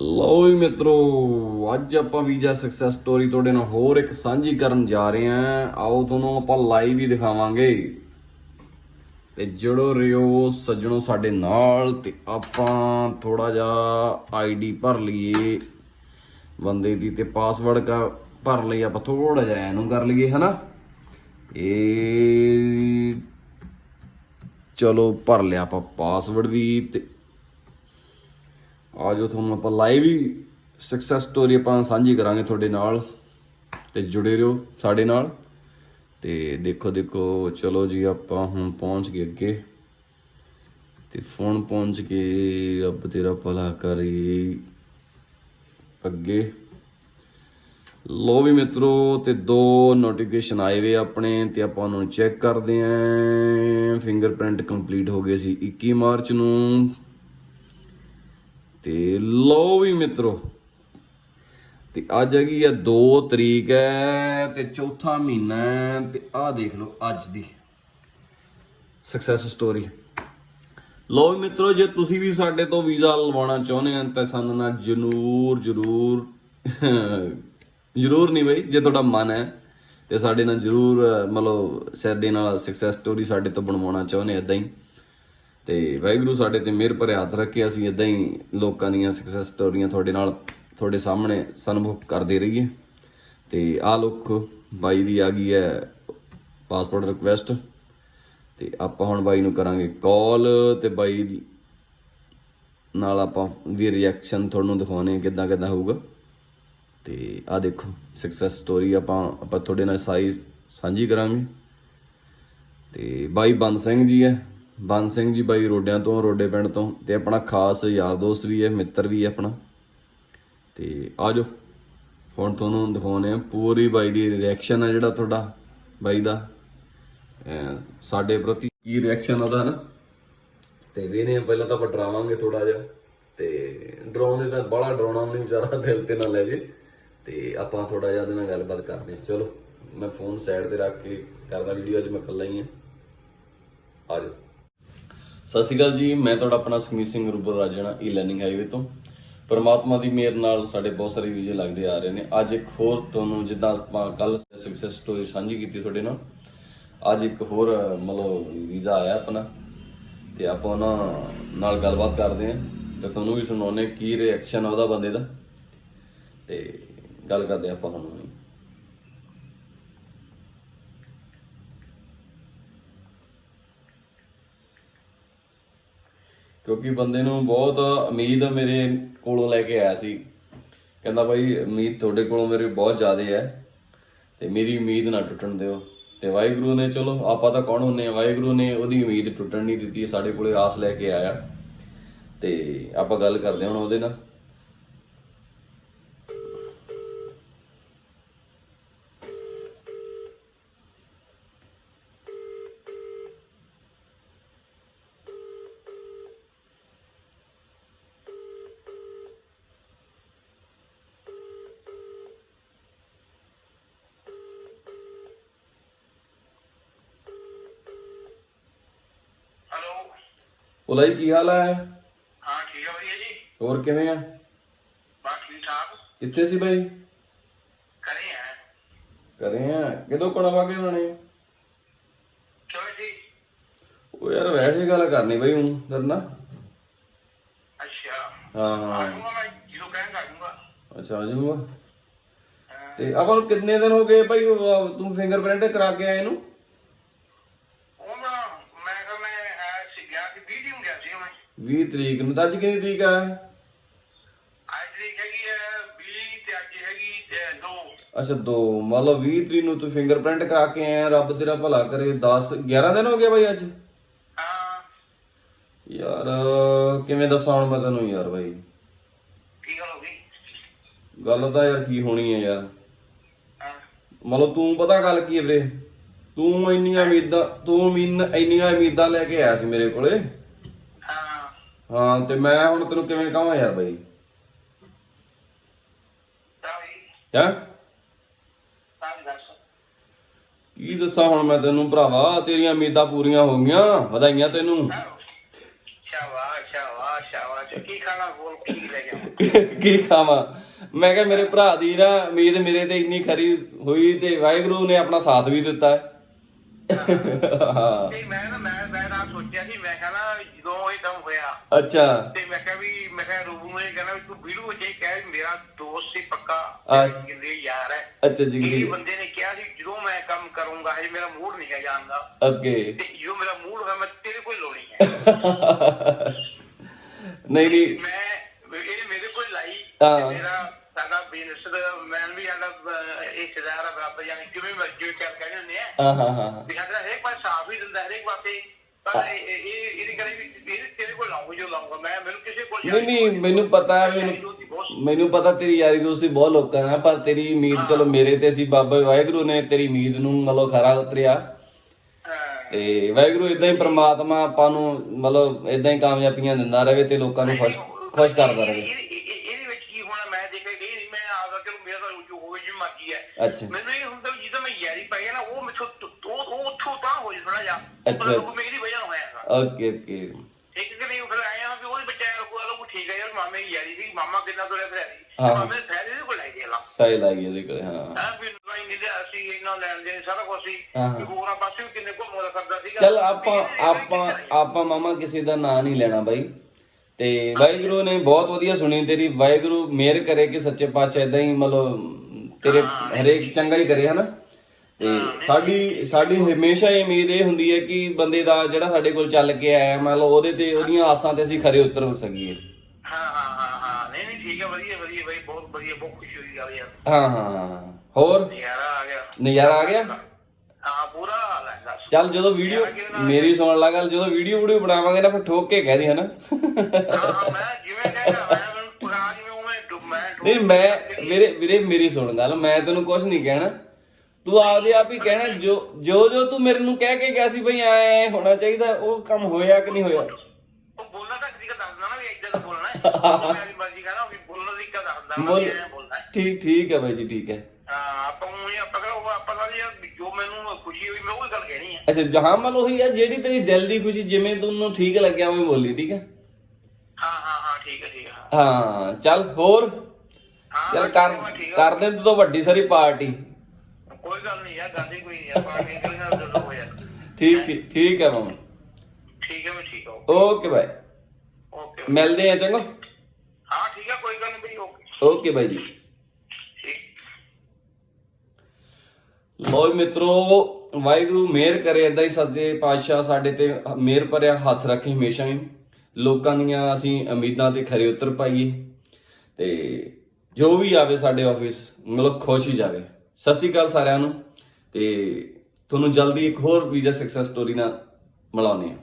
ਲਓ ਜੀ ਮਿੱਤਰੋ, ਅੱਜ ਆਪਾਂ ਵੀਜ਼ਾ ਸਕਸੈਸ ਸਟੋਰੀ ਤੁਹਾਡੇ ਨਾਲ ਹੋਰ ਇੱਕ ਸਾਂਝੀ ਕਰਨ ਜਾ ਰਹੇ ਹਾਂ। ਆਓ ਤੁਹਾਨੂੰ ਆਪਾਂ ਲਾਈਵ ਹੀ ਦਿਖਾਵਾਂਗੇ। ਤੇ ਜੁੜੋ ਰਿਓ, ਸੱਜਣੋ ਸਾਡੇ ਨਾਲ ਤੇ ਆਪਾਂ ਥੋੜਾ ਜਿਹਾ ਆਈਡੀ ਭਰ ਲਈਏ। ਬੰਦੇ ਦੀ ਤੇ ਪਾਸਵਰਡ ਕਾ ਭਰ ਲਈ, ਆਪਾਂ ਥੋੜਾ ਜਿਹਾ ਇਹਨੂੰ ਕਰ ਲਈਏ, ਹਨਾ? ਇਹ ਚਲੋ ਭਰ ਲਿਆ ਆਪਾਂ ਪਾਸਵਰਡ ਵੀ ਤੇ ਆ ਜੋ ਤੁਹਾਨੂੰ ਆਪਾਂ ਲਾਈਵ ਹੀ ਸਕਸੈਸ ਸਟੋਰੀ ਆਪਾਂ ਸਾਂਝੀ ਕਰਾਂਗੇ ਤੁਹਾਡੇ ਨਾਲ ਤੇ ਜੁੜੇ ਰਹੋ ਸਾਡੇ ਨਾਲ। ਤੇ ਦੇਖੋ ਦੇਖੋ, ਚਲੋ ਜੀ ਆਪਾਂ ਹੁਣ ਪਹੁੰਚ ਗਏ ਅੱਗੇ। ਤੇ ਫੋਨ ਪਹੁੰਚ ਕੇ ਰੱਬ ਤੇਰਾ ਭਲਾ ਕਰੇ। ਅੱਗੇ। ਲੋ ਵੀ ਮਿੱਤਰੋ, ਤੇ ਦੋ ਨੋਟੀਫਿਕੇਸ਼ਨ ਆਏ ਵੇ ਆਪਣੇ ਤੇ ਆਪਾਂ ਉਹਨਾਂ ਨੂੰ ਚੈੱਕ ਕਰਦੇ ਆਂ। ਫਿੰਗਰਪ੍ਰਿੰਟ ਕੰਪਲੀਟ ਹੋ ਗਏ ਸੀ 21 ਮਾਰਚ ਨੂੰ। ਤੇ ਲੋ ਵੀ ਮਿੱਤਰੋ। ਤੇ ਅੱਜ ਹੈਗੀ ਆ 2 ਤਰੀਕ ਹੈ ਤੇ ਚੌਥਾ ਮਹੀਨਾ ਹੈ ਤੇ ਆਹ ਦੇਖ ਲਓ ਅੱਜ ਦੀ ਸਕਸੈਸ ਸਟੋਰੀ ਲੋ ਵੀ ਮਿੱਤਰੋ, ਜੇ ਤੁਸੀਂ ਵੀ ਸਾਡੇ ਤੋਂ ਵੀਜ਼ਾ ਲਵਾਉਣਾ ਚਾਹੁੰਦੇ ਆ ਤਾਂ ਸਾਨੂੰ ਨਾਲ ਜਰੂਰ ਜਰੂਰ ਜਰੂਰ ਨਹੀਂ ਬਈ, ਜੇ ਤੁਹਾਡਾ ਮਨ ਹੈ ਤੇ ਸਾਡੇ ਨਾਲ ਜਰੂਰ, ਮਤਲਬ ਸਾਡੇ ਨਾਲ ਸਕਸੈਸ ਸਟੋਰੀ ਸਾਡੇ ਤੋਂ ਬਣਵਾਉਣਾ ਚਾਹੁੰਦੇ ਇਦਾਂ ਹੀ। ਤੇ ਵਾਹਿਗੁਰੂ ਸਾਡੇ ਤੇ ਮਿਹਰ ਭਰੇ ਹੱਥ ਰੱਖੇ, ਅਸੀਂ ਇਦਾਂ ਹੀ ਲੋਕਾਂ ਦੀਆਂ ਸਕਸੈਸ ਸਟੋਰੀਆਂ ਤੁਹਾਡੇ ਨਾਲ, ਤੁਹਾਡੇ ਸਾਹਮਣੇ ਸਨਮੁਖ ਕਰਦੇ ਰਹੀਏ। ਤੇ ਆਹ ਲੋਕ ਬਾਈ ਦੀ ਆ ਗਈ ਹੈ ਪਾਸਪੋਰਟ ਰਿਕੁਐਸਟ ਤੇ ਆਪਾਂ ਹੁਣ ਬਾਈ ਨੂੰ ਕਰਾਂਗੇ ਕਾਲ ਤੇ ਬਾਈ ਨਾਲ ਆਪਾਂ ਵੀ ਰਿਐਕਸ਼ਨ ਤੁਹਾਨੂੰ ਦਿਖਾਉਣੇ ਕਿੱਦਾਂ ਕਿੱਦਾਂ ਹੋਊਗਾ। ਤੇ ਆ ਦੇਖੋ ਸਕਸੈਸ ਸਟੋਰੀ ਆਪਾਂ ਆਪਾਂ ਤੁਹਾਡੇ ਨਾਲ ਸਾਰੀ ਸਾਂਝੀ ਕਰਾਂਗੇ। ਤੇ ਬਾਈ ਬੰਦ ਸਿੰਘ ਜੀ ਹੈ। ਬੰਦ ਸਿੰਘ ਜੀ ਬਾਈ ਰੋਡਿਆਂ ਤੋਂ, ਰੋਡੇ ਪਿੰਡ ਤੋਂ ਤੇ ਆਪਣਾ ਖਾਸ ਯਾਰ ਦੋਸਤ ਵੀ ਹੈ, ਮਿੱਤਰ ਵੀ ਹੈ ਆਪਣਾ। ਤੇ ਆਜੋ ਹੁਣ ਤੁਹਾਨੂੰ ਦਿਖਾਉਣੇ ਆ ਪੂਰੀ ਬਾਈ ਦੀ ਰਿਐਕਸ਼ਨ ਹੈ ਜਿਹੜਾ ਤੁਹਾਡਾ ਬਾਈ ਦਾ। ਸਾਡੇ ਪ੍ਰਤੀ ਕੀ ਰਿਐਕਸ਼ਨ ਉਹਦਾ ਨਾ ਤੇ ਵੇਨੇ ਪਹਿਲਾਂ ਤਾਂ ਆਪਾਂ ਡਰਾਵਾਂਗੇ ਥੋੜਾ ਜਿਹਾ। ਤੇ ਡਰਾਉਂਦੇ ਤਾਂ ਬੜਾ ਡਰਾਉਣਾ ਉਹਨੇ ਵਿਚਾਰਾ, ਦਿਲ ਤੇ ਨਾ ਲੈ ਜੇ। ਤੇ ਆਪਾਂ ਥੋੜਾ ਜਿਹਾ ਉਹਦੇ ਨਾਲ ਗੱਲਬਾਤ ਕਰਦੇ ਹਾਂ। ਚਲੋ, ਮੈਂ ਫੋਨ ਸਾਈਡ ਤੇ ਰੱਖ ਕੇ ਕਰਦਾ ਵੀਡੀਓ ਅੱਜ ਮੈਂ ਇਕੱਲਾ ਹੀ ਹਾਂ। ਆ ਜਾਓ। ਸਤਿ ਸ਼੍ਰੀ ਅਕਾਲ ਜੀ, ਮੈਂ ਤੁਹਾਡਾ ਆਪਣਾ Sameet Singh Ropar Rajna e learning highway ਤੋਂ। ਪਰਮਾਤਮਾ ਦੀ ਮਿਹਰ ਨਾਲ ਸਾਡੇ ਬਹੁਤ ਸਾਰੇ ਵੀਜ਼ੇ ਲੱਗਦੇ ਆ ਰਹੇ ਨੇ। ਅੱਜ ਇੱਕ ਹੋਰ ਤੁਹਾਨੂੰ ਜਿੱਦਾਂ ਆਪਾਂ ਕੱਲ ਸਕਸੈਸ ਸਟੋਰੀ ਸਾਂਝੀ ਕੀਤੀ ਤੁਹਾਡੇ ਨਾਲ। ਅੱਜ ਇੱਕ ਹੋਰ, ਮਤਲਬ, ਵੀਜ਼ਾ ਆਇਆ ਆਪਣਾ। ਤੇ ਆਪਾਂ ਉਹਨਾਂ ਨਾਲ ਗੱਲਬਾਤ ਕਰਦੇ ਆਂ ਤੇ ਤੁਹਾਨੂੰ ਵੀ ਸੁਣਾਉਣੇ ਕੀ ਰਿਐਕਸ਼ਨ ਆ ਉਹਦਾ ਬੰਦੇ ਦਾ। ਤੇ ਗੱਲ ਕਰਦੇ ਆਪਾਂ ਹੁਣ। ਕਿਉਂਕਿ ਬੰਦੇ ਨੂੰ ਬਹੁਤ ਉਮੀਦ ਮੇਰੇ ਕੋਲੋਂ ਲੈ ਕੇ ਆਇਆ ਸੀ। ਕਹਿੰਦਾ ਬਾਈ, ਉਮੀਦ ਤੁਹਾਡੇ ਕੋਲੋਂ ਮੇਰੇ ਬਹੁਤ ਜ਼ਿਆਦਾ ਹੈ ਤੇ ਮੇਰੀ ਉਮੀਦ ਨਾ ਟੁੱਟਣ ਦਿਓ। ਤੇ ਵਾਹਿਗੁਰੂ ਨੇ, ਚਲੋ, ਆਪਾਂ ਤਾਂ ਕੌਣ ਹੁੰਨੇ ਆ? ਵਾਹਿਗੁਰੂ ਨੇ ਉਹਦੀ ਉਮੀਦ ਟੁੱਟਣ ਨਹੀਂ ਦਿੱਤੀ, ਸਾਡੇ ਕੋਲੇ ਆਸ ਲੈ ਕੇ ਆਇਆ। ਤੇ ਆਪਾਂ ਗੱਲ ਕਰਦੇ ਹਾਂ ਹੁਣ ਉਹਦੇ ਨਾਲ ਹੈਲੋ ਉਲਾਈ ਕੀ ਹਾਲ ਹੈ ਹਾਂ ਠੀਕ ਆ ਵਧੀਆ ਜੀ। ਹੋਰ ਕਿਵੇਂ ਆ? ਬਸ ਠੀਕ ਠਾਕ। ਕਿੱਥੇ ਸੀ ਬਾਈ? ਕਰੇ ਆ। ਕਰੇ ਆ। ਕਿਦੋਂ ਕੋਣਾ ਵਾਗੇ ਬਣਾਣੇ ਕਿਉਂ ਜੀ? ਉਹ ਯਾਰ ਵੈਸੇ ਗੱਲ ਕਰਨੀ ਬਾਈ ਹੁਣ ਦਰਨਾ ਅੱਛਾ। ਹਾਂ ਹਾਂ। ਮੈਂ ਕਹਿਣ ਅੱਛਾ। ਤੇ ਆਪਾਂ ਨੂੰ ਕਿੰਨੇ ਦਿਨ ਹੋ ਗਏ ਭਾਈ ਤੂੰ ਫਿੰਗਰਪ੍ਰਿੰਟ ਕਰਾ ਕੇ ਆਏ ਨੂੰ ਉਹ ਨਾ ਮੈਂ ਕਿਹਾ ਮੈਂ ਐ ਸੀ ਗਿਆ ਸੀ 20 ਦਿਨ ਗਿਆ ਸੀ ਮੈਂ 20 ਤਰੀਕ ਨੂੰ ਤਾਂ ਅੱਜ ਕਿੰਨੀ ਤਰੀਕ ਆ? ਅੱਜ ਤਰੀਕ ਹੈਗੀ ਹੈ 20 ਤੇ ਅੱਜ ਹੈਗੀ 2 ਅੱਛਾ ਦੋ। ਮਤਲਬ 20 ਤਰੀਕ ਨੂੰ ਤੂੰ ਫਿੰਗਰਪ੍ਰਿੰਟ ਕਰਾ ਕੇ ਆਇਆ ਰੱਬ ਤੇਰਾ ਭਲਾ ਕਰੇ। 10 11 ਦਿਨ ਹੋ ਗਏ ਭਾਈ ਅੱਜ? ਯਾਰ ਕਿਵੇਂ ਦੱਸਾਂ ਹੁਣ ਮੈਂ ਤੈਨੂੰ ਯਾਰ ਭਾਈ ਕੀ ਗੱਲ ਹੋ ਗਈ? ਗੱਲ ਤਾਂ ਯਾਰ ਕੀ ਹੋਣੀ ਹੈ ਯਾਰ। ਮਤਲਬ ਤੂੰ ਪਤਾ ਗੱਲ ਕੀ ਹੈ ਵੀਰੇ? ਤੂੰ ਇੰਨੀਆਂ ਉਮੀਦਾਂ ਤੂੰ ਮੀਨ ਇੰਨੀਆਂ ਉਮੀਦਾਂ ਲੈ ਕੇ ਆਇਆ ਸੀ ਮੇਰੇ ਕੋਲੇ। ਹਾਂ ਤੇ ਮੈਂ ਹੁਣ ਤੈਨੂੰ ਕਿਵੇਂ ਕਹਾਂ ਯਾਰ ਵੀ ਹੈਂ? ਕੀ ਦੱਸਾਂ ਹੁਣ ਮੈਂ ਤੈਨੂੰ ਭਰਾਵਾ? ਤੇਰੀਆਂ ਉਮੀਦਾਂ ਪੂਰੀਆਂ ਹੋ ਗਈਆਂ ਵਧਾਈਆਂ ਤੈਨੂੰ। ਸ਼ਾਬਾਸ਼ ਸ਼ਾਬਾਸ਼ ਸ਼ਾਬਾਸ਼। ਕੀ ਖਾਣਾ ਬੋਲ ਕੀ ਲੈ ਗਿਆ ਕੀ ਖਾਵਾਂ? ਮੈਂ ਕਿਹਾ ਮੇਰੇ ਭਰਾ ਦੀ ਨਾ ਉਮੀਦ ਮੇਰੇ ਤੇ ਇੰਨੀ ਖਰੀ ਹੋਈ ਤੇ ਵਾਹਿਗੁਰੂ ਨੇ ਆਪਣਾ ਸਾਥ ਵੀ ਦਿੱਤਾ ਹੈ। ਹਾਂ ਤੇ ਮੈਂ ਨਾ ਮੈਂ ਮੈਂ ਨਾ ਸੋਚਿਆ ਸੀ ਮੈਂ ਕਹਿੰਦਾ ਜਦੋਂ ਇਹ ਕੰਮ ਹੋਇਆ ਅੱਛਾ ਤੇ ਮੈਂ ਕਿਹਾ ਵੀ ਮੈਂ ਕਿਹਾ ਰੂਬੂ ਨੂੰ ਇਹ ਕਹਿੰਦਾ ਵੀ ਤੂੰ ਵੀਡੀਓ ਜੇ ਕਹਿ ਮੇਰਾ ਦੋਸਤ ਸੀ ਪੱਕਾ ਹਾਂ। ਜਿੰਦੇ ਯਾਰ ਹੈ ਅੱਛਾ ਇਹ ਜਿਗਰੀ ਬੰਦੇ ਨੇ ਕਿਹਾ ਸੀ ਜਦੋਂ ਮੈਂ ਕੰਮ ਕਰੂੰਗਾ ਹਜੇ ਮੇਰਾ ਮੂਡ ਨਹੀਂ ਹੈ ਜਾਣ ਦਾ ਅੱਗੇ ਤੇ ਜਦੋਂ ਮੇਰਾ ਮੂਡ ਹੋਇਆ ਮੈਂ ਤੇਰੇ ਕੋਲ ਲੋਣੀ ਹੈ ਨਹੀਂ ਨਹੀਂ ਮੈਂ ਇਹ ਮੇਰੇ ਕੋਲ ਲਾਈ ਹਾਂ। ਤੇ ਮੇਰਾ ਸਾਡਾ ਬਿਜ਼ਨਸ ਮੈਂ ਵੀ ਸਾਡਾ ਇਹ ਸਿਦਾਰਾ ਬਰਾਬਰ ਯਾਨੀ ਕਿਵੇਂ ਮਰਜ਼ੀ ਕਰ ਕਹਿੰਦੇ ਹੁੰਦੇ ਆ। ਹਾਂ ਹਾਂ ਹਾਂ ਵੀ ਸਾਡਾ ਹਰੇਕ ਪਾਸੇ ਸਾਫ਼ ਹੀ ਦਿੰਦਾ ਹਰੇਕ ਪਾਸੇ। ਪਰ ਇਹ ਇਹ ਇਹਦੀ ਕਰੇ ਵੀ ਇਹ ਤੇਰੇ ਕੋਲ ਲਾਉਂਗਾ ਜੋ ਲਾਉਂਗਾ ਮੈਂ ਮੈਨੂੰ ਕਿਸੇ ਕੋਲ ਨਹੀਂ ਨਹੀਂ ਮੈਨੂੰ ਪਤਾ ਹੈ ਮੈਨੂੰ ਮੈਨੂੰ ਪਤਾ ਤੇਰੀ ਯਾਰੀ ਦੋਸਤੀ ਬਹੁਤ ਲੋਕਾਂ ਨਾਲ ਪਰ ਤੇਰੀ ਉਮੀਦ ਚਲੋ ਮੇਰੇ ਤੇ ਸੀ ਬਾਬਾ ਵਾਹਿਗੁਰੂ ਨੇ ਤੇਰੀ ਉਮੀਦ ਨੂੰ ਮਤਲਬ ਖਰਾ ਉਤਰਿਆ। ਤੇ ਵਾਹਿਗੁਰੂ ਇਦਾਂ ਹੀ ਪ੍ਰਮਾਤਮਾ ਆਪਾਂ ਨੂੰ ਮਤਲਬ ਇਦਾਂ ਹੀ ਕਾਮਯਾਬੀਆਂ ਦਿੰਦਾ ਰਹੇ ਤੇ ਲੋਕਾਂ ਨੂੰ ਖੁਸ਼ ਕਰਦਾ ਰਹੇ ਇਹਦੇ ਵਿੱਚ ਕੀ ਹੋਣਾ ਮੈਂ ਦੇਖਿਆ ਗਈ ਨਹੀਂ ਮੈਂ ਆਦਾ ਚਲੋ ਮੇਰਾ ਤਾਂ ਜੋ ਹੋਵੇ ਜਿਵੇਂ ਮਰਜ਼ੀ ਹੈ ਅੱਛਾ ਮੈਨੂੰ ਇਹ ਹੁੰਦਾ ਵੀ ਜਦੋਂ ਮੈਂ ਯਾਰੀ ਪਾਈ ਹੈ ਨਾ ਉਹ ਮੈਥੋਂ ਉਹ ਉਹ ਉੱਥੋਂ ਤਾਂ ਹੋ ਜਾ ਅੱਛਾ। ਉਹ ਮੇਰੀ ਵਜ੍ਹਾ ਨਾਲ ਹੋਇਆ ਹੈਗਾ। Okay okay. ਇੱਕ ਕਿ ਨਹੀਂ ਫਿਰ ਆਇਆ ਵੀ ਉਹ ਬੱਚਾ ਕੋਲ ਉਹ ਠੀਕ ਹੈ ਯਾਰ ਮਾਮੇ ਦੀ ਯਾਰੀ ਸੀ ਮਾਮਾ ਕਿੰਨਾ ਤੁਰਿਆ ਫਿਰਿਆ ਸੀ। ਹਾਂ। ਮਾਮੇ ਦੇ ਫੈਲੇ ਕੋਲ ਲੈ ਗਿਆ ਲਾ ਸਹੀ ਲੱਗੀ ਉਹਦੇ ਕੋਲੇ ਹਾਂ। ਹਾਂ ਵੀ ਨਹੀਂ ਅਸੀਂ ਇਹਨਾਂ ਲੈਣ ਦੇ ਸਾਰਾ ਕੁਝ ਸੀ। ਹਾਂ। ਵੀ ਹੋਰਾਂ ਪਾਸੇ ਵੀ ਕਿੰਨੇ ਘੁੰਮਦਾ ਕਰਦਾ ਸੀਗਾ। ਚਲ ਆਪਾਂ ਆਪਾਂ ਆਪਾਂ ਮਾਮਾ ਕਿਸੇ ਦਾ ਨਾਂ ਨਹੀਂ ਲੈਣਾ ਬਾਈ। ਤੇ ਵਾਹਿਗੁਰੂ ਨੇ ਬਹੁਤ ਵਧੀਆ ਸੁਣੀ ਤੇਰੀ। ਵਾਹਿਗੁਰੂ ਮਿਹਰ ਕਰੇ ਕਿ ਸੱਚੇ ਪਾਤਸ਼ਾਹ ਇਦਾਂ ਹੀ ਮਤਲਬ ਤੇਰੇ ਹਰੇਕ ਚੰਗਾ ਹੀ ਕਰੇ ਹਨਾ? ਤੇ ਸਾਡੀ ਸਾਡੀ ਹਮੇਸ਼ਾ ਇਹ ਉਮੀਦ ਇਹ ਹੁੰਦੀ ਹੈ ਕਿ ਬੰਦੇ ਦਾ ਜਿਹੜਾ ਸਾਡੇ ਕੋਲ ਚੱਲ ਕੇ ਆਇਆ ਮੰਨ ਲਓ ਉਹਦੇ ਤੇ ਉਹਦੀਆਂ ਆਸਾਂ ਤੇ ਅਸੀਂ ਖਰੇ ਉਤਰ ਸਕੀਏ। ਹਾਂ ਹਾਂ ਹਾਂ ਹਾਂ। ਨਹੀਂ ਨਹੀਂ ਠੀਕ ਹੈ ਵਧੀਆ ਵਧੀਆ ਬਾਈ ਬਹੁਤ ਵਧੀਆ ਬਹੁਤ ਖੁਸ਼ੀ ਹੋਈ ਗੱਲ ਯਾਰ। ਹਾਂ ਹਾਂ ਹੋਰ? ਨਜ਼ਾਰਾ ਆ ਗਿਆ। ਨਜ਼ਾਰਾ ਆ ਗਿਆ? ਹਾਂ ਪੂਰਾ ਹਾਲ ਹੈ ਚੱਲ ਜਦੋਂ ਵੀਡੀਓ ਮੇਰੀ ਸੁਣ ਲਾ ਗੱਲ ਜਦੋਂ ਵੀਡੀਓ ਵੀਡੀਓ ਬਣਾਵਾਂਗੇ ਨਾ ਫਿਰ ਠੋਕ ਕੇ ਕਹਿ ਦੀ ਹਨਾ? ਹਾਂ ਮੈਂ ਜਿਵੇਂ ਕਹਿੰਦਾ ਨਹੀਂ ਮੈਂ ਵੀਰੇ ਵੀਰੇ ਮੇਰੀ ਸੁਣ ਗੱਲ ਮੈਂ ਤੈਨੂੰ ਕੁਝ ਨਹੀਂ ਕਹਿਣਾ। ਤੂੰ ਆਪਦੇ ਆਪ ਹੀ ਕਹਿਣਾ ਜੋ ਜੋ ਜੋ ਤੂੰ ਮੇਰੇ ਨੂੰ ਕਹਿ ਕੇ ਗਿਆ ਸੀ ਬਈ ਐ ਹੋਣਾ ਚਾਹੀਦਾ ਉਹ ਕੰਮ ਹੋਇਆ ਕਿ ਨਹੀਂ ਹੋਇਆ? ਉਹ ਬੋਲਣਾ ਤਾਂ ਕਿਸੀ ਦਾ ਦੱਸਦਾ ਨਾ ਵੀ ਇੱਦਾਂ ਦਾ ਬੋਲਣਾ ਹੈ। ਉਹ ਮੇਰੀ ਮਰਜ਼ੀ ਕਹਿੰਦਾ ਵੀ ਬੋਲਣ ਦੀ ਕਾ ਦੱਸਦਾ ਨਾ ਬੋਲ। ਵੀ ਐਂ ਬੋਲਣਾ ਹੈ। ਠੀਕ ਠੀਕ ਹੈ ਬਾਈ ਜੀ ਠੀਕ ਹੈ। ਹਾਂ ਆਪਾਂ ਨੂੰ ਇਹ ਆਪਾਂ ਕਹਿੰਦਾ ਉਹ ਆਪਾਂ ਦਾ ਯਾਰ ਵੀ ਜੋ ਮੈਨੂੰ ਖੁਸ਼ੀ ਹੋਈ ਮੈਂ ਉਹ ਗੱਲ ਕਹਿਣੀ ਹੈ। ਅੱਛਾ ਜਹਾਂ ਮਲ ਉਹੀ ਹੈ ਜਿਹੜੀ ਤੇਰੀ ਦਿਲ ਦੀ ਖੁਸ਼ੀ ਜਿਵੇਂ ਤੈਨੂੰ ਠੀਕ ਲੱਗਿਆ ਉਵੇਂ ਬੋਲੀ ਠੀਕ ਹੈ? ਹਾਂ ਹਾਂ ਹਾਂ ਠੀਕ ਹੈ ਠੀਕ ਹੈ। ਹਾਂ ਚੱਲ ਹੋਰ? ਚੱਲ ਕਰ ਹੈ। ਕਰਦੇ ਤੂੰ ਤਾਂ ਵੱਡੀ ਸਾਰੀ ਪਾਰਟੀ। ਕੋਈ ਗੱਲ ਨਹੀਂ ਯਾਰ ਹੀ ਕੋਈ ਨਹੀਂ ਆਪਾਂ ਨਹੀਂ ਕਰੀਆਂ ਜਦੋਂ ਹੋਇਆ ਠੀਕ ਠੀਕ- ਠੀਕ ਹੈ ਮਾਮਾ। ਠੀਕ ਹੈ ਮੈਂ ਠੀਕ ਹਾਂ ਓਕੇ। ਬਾਈ ਓਕੇ। ਮਿਲਦੇ ਆ ਚੰਗਾ। ਹਾਂ ਠੀਕ ਹੈ ਕੋਈ ਗੱਲ ਨਹੀਂ ਬਈ ਓਕੇ। ਓਕੇ ਬਾਈ ਜੀ। ਲੋ ਮਿੱਤਰੋ ਵਾਹਿਗੁਰੂ ਮਿਹਰ ਕਰੇ ਏਦਾਂ ਹੀ ਸੱਚੇ ਪਾਤਸ਼ਾਹ ਸਾਡੇ ਤੇ ਮਿਹਰ ਭਰਿਆ ਹੱਥ ਰੱਖੇ ਹਮੇਸ਼ਾ ਹੀ। ਲੋਕਾਂ ਦੀਆਂ ਅਸੀਂ ਉਮੀਦਾਂ ਤੇ ਖਰੇ ਉਤਰ ਪਾਈਏ। ਤੇ ਜੋ ਵੀ ਆਵੇ ਸਾਡੇ ਆਫਿਸ ਮਤਲਬ ਖੁਸ਼ ਹੀ ਜਾਵੇ। ਸਤਿ ਸ਼੍ਰੀ ਅਕਾਲ ਸਾਰਿਆਂ ਨੂੰ ਤੇ ਤੁਹਾਨੂੰ ਜਲਦੀ ਇੱਕ ਹੋਰ ਵੀਜ਼ਾ ਸਕਸੈਸ ਸਟੋਰੀ ਨਾਲ ਮਿਲਾਉਂਦੇ ਹਾਂ।